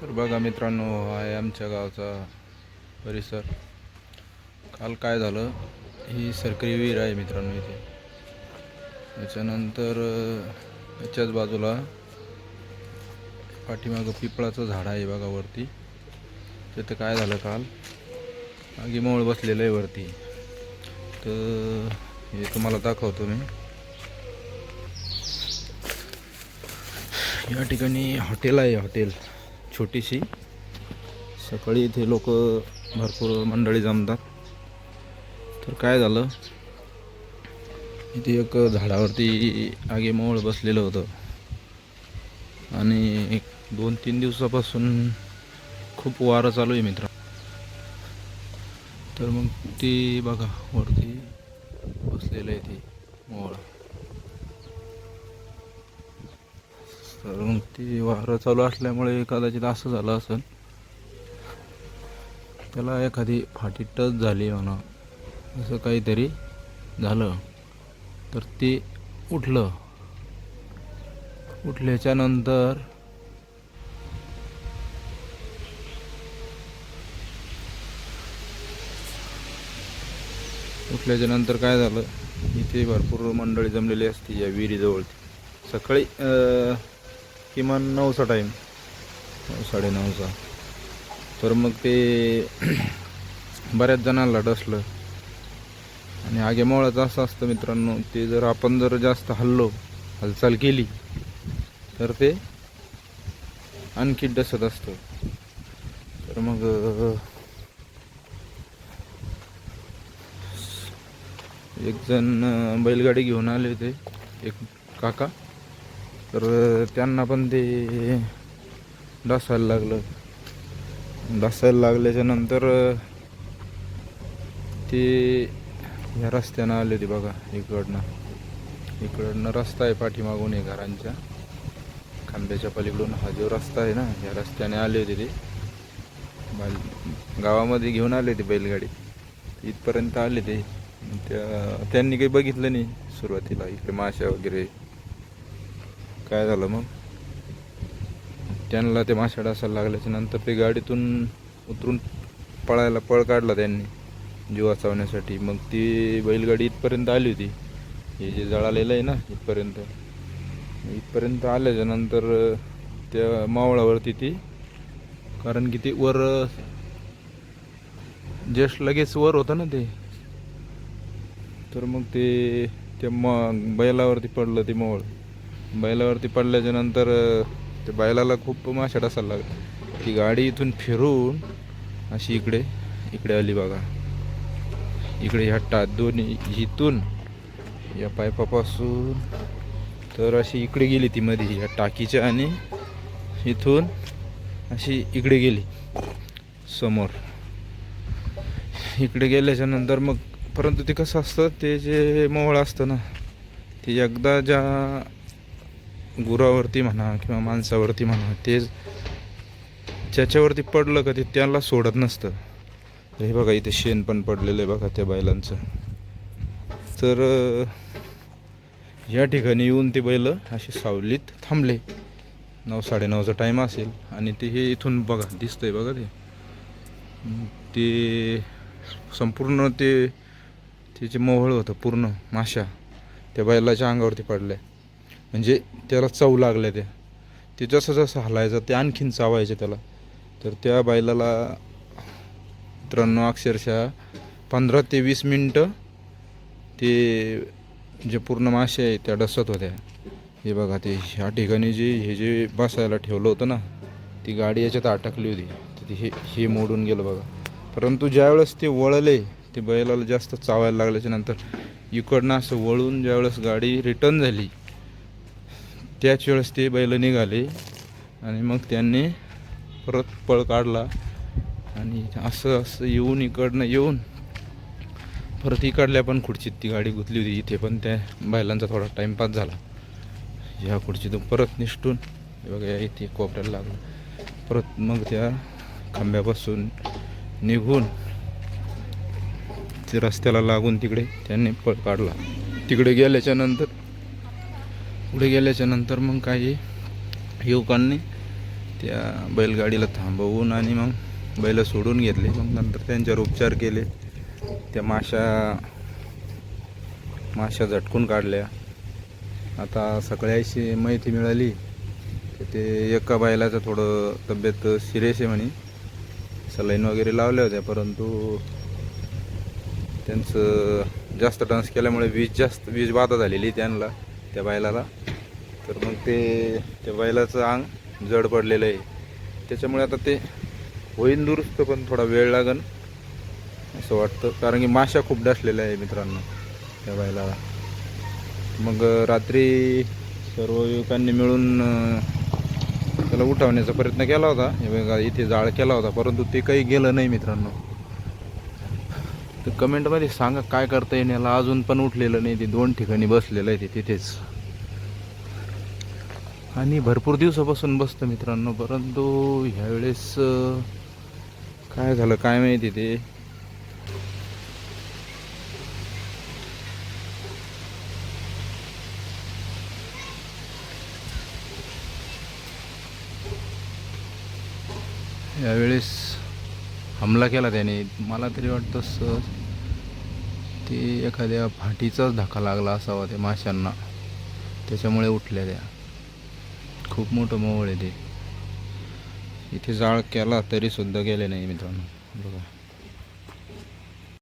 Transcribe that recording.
तर बघा मित्रांनो हा आहे आमच्या गावचा परिसर. काल काय झालं? ही सरकारी विहीर आहे मित्रांनो इथे. त्याच्यानंतर त्याच्याच याच्याच बाजूला पाठीमागं पिपळाचं झाड आहे बघा वरती. तिथं काय झालं काल? मागे मोळ बसलेलं आहे वरती. तर हे तुम्हाला दाखवतो मी. या ठिकाणी हॉटेल आहे हॉटेल. छोटीशी. सकाळी इथे लोक भरपूर मंडळी जमतात. तर काय झालं? इथे एक झाडावरती आगे मोळ बसलेलं होतं. आणि एक दोन तीन दिवसापासून खूप वारं चालू आहे मित्र. तर मग ती बघा वरती बसलेलं आहे ती मोळ तर मग ते वारं चालू असल्यामुळे कदाचित असं झालं असेल. त्याला एखादी फाटी टच झाली म्हणा असं काहीतरी झालं तर ते उठलं. उठल्याच्या नंतर उठल्याच्या नंतर काय झालं? इथे भरपूर मंडळी जमलेली असते या विहिरीजवळ. सकाळी किमान नऊचा टाईम नऊ साडेनऊचा तर मग ते बऱ्याच जणांना डसलं. आणि आगे मोळाचं असं असतं मित्रांनो ते जर आपण जर जास्त हल्लो हालचाल केली तर ते आणखी डसत असतं. तर मग एक जण बैलगाडी घेऊन आले होते. एक काका. तर त्यांना पण ते डासायला लागलं. डासायला लागल्याच्या नंतर ते ह्या रस्त्यानं आले होते बघा इकडनं. इकडनं रस्ता आहे पाठीमागून आहे घरांच्या खांब्याच्या पलीकडून हा जो रस्ता आहे ना ह्या रस्त्याने आले होते ते. बैल गावामध्ये घेऊन आले होते बैलगाडी. इथपर्यंत आले ते. त्या त्यांनी काही बघितलं नाही सुरुवातीला इकडे माश्या वगैरे. काय झालं मग? त्यांना ते माशा डासायला लागल्याच्या नंतर ते गाडीतून उतरून पळायला पळ काढला त्यांनी जीव वाचवण्यासाठी. मग ती बैलगाडी इथपर्यंत आली होती. हे जे जळालेलं आहे ना इथपर्यंत. इथपर्यंत आल्याच्यानंतर त्या मावळावरती ती कारण की ते वर जस्ट लगेच वर होतं ना ते. तर मग ते त्या म बैलावरती पडलं ते मावळ. बैलावरती पडल्याच्या नंतर त्या बैलाला खूप माशा असायला लागला. ती गाडी इथून फिरून अशी इकडे इकडे आली बघा. इकडे ह्या टा दोन्ही इथून या पायपापासून तर अशी इकडे गेली ती मध्ये या टाकीच्या आणि इथून अशी इकडे गेली समोर. इकडे गेल्याच्यानंतर मग परंतु ते कसं असतं ते जे मोहळ असतं ना ते एकदा ज्या गुरावरती म्हणा किंवा माणसावरती म्हणा ते ज्याच्यावरती पडलं का ते त्याला सोडत नसतं. तर हे बघा इथे शेण पण पडलेलं आहे बघा त्या बैलांचं. तर या ठिकाणी येऊन ते बैल असे सावलीत थांबले. नऊ साडेनऊचा टाईम असेल आणि ते हे इथून बघा दिसतंय बघा ते. ते संपूर्ण ते त्याचे मोहळ होतं पूर्ण माशा. त्या बैलाच्या अंगावरती पडल्या. म्हणजे त्याला चव लागल्या त्या. ते जसं जसं हलायचं ते आणखीन चावायचं त्याला. तर त्या बैलाला मित्रांनो अक्षरशः पंधरा ते वीस मिनटं ते जे पूर्ण मासे आहे त्या डसत होत्या. हे बघा ते ह्या ठिकाणी जे हे जे बसायला ठेवलं होतं ना ती गाडी याच्यात अटकली होती. तर हे हे मोडून गेलं बघा. परंतु ज्यावेळेस ते वळले ते बैलाला जास्त चावायला लागल्याच्या नंतर इकडनं असं वळून ज्यावेळेस गाडी रिटर्न झाली त्याच वेळेस ते बैल निघाले आणि मग त्यांनी परत पळ काढला आणि असं असं येऊन इकडनं येऊन परत इकडल्या पण खुर्चीत ती गाडी गुंतली होती. इथे पण त्या बैलांचा थोडा टाईमपास झाला. ह्या खुर्चीतून परत निष्ठून बघा इथे कोपऱ्याला लागलं. परत मग त्या खांब्यापासून निघून ते रस्त्याला लागून तिकडे त्यांनी पळ काढला. तिकडे गेल्याच्यानंतर पुढे गेल्याच्यानंतर मग काही युवकांनी त्या बैलगाडीला थांबवून आणि मग बैल सोडून घेतले. मग नंतर त्यांच्यावर उपचार केले. त्या माशा माशा झटकून काढल्या. आता सगळ्याशी अशी माहिती मिळाली की ते एका बैलाचं थोडं तब्येत सिरियस आहे म्हणे. सलाईन वगैरे लावल्या होत्या परंतु त्यांचं जास्त डान्स केल्यामुळे वीज जास्त वीज बाधा झालेली त्यांना. त्या बैलाला. तर मग ते त्या बैलाचं अंग जड पडलेलं आहे. त्याच्यामुळे आता ते होईन दुरुस्त पण थोडा वेळ लागन असं वाटतं. कारण की माशा खूप डसलेल्या आहे मित्रांनो त्या बैलाला. मग रात्री सर्व युवकांनी मिळून त्याला उठवण्याचा प्रयत्न केला होता. हे इथे जाळ केला होता परंतु ते काही गेलं नाही मित्रांनो. तर कमेंटमध्ये सांगा काय करता येईल याला अजून पण उठलेलं नाही ते दोन ठिकाणी बसलेलं आहे ते तिथेच. आणि भरपूर दिवसापासून बसतं मित्रांनो परंतु ह्यावेळेस काय झालं काय माहिती ते? यावेळेस हमला केला त्याने. मला तरी वाटतं स ते एखाद्या फाटीचाच धक्का लागला असावा त्या माशांना. त्याच्यामुळे उठल्या त्या. खूप मोठं मोवळ आहे ते. इथे जाळ केला तरीसुद्धा गेले नाही मित्रांनो. बघा.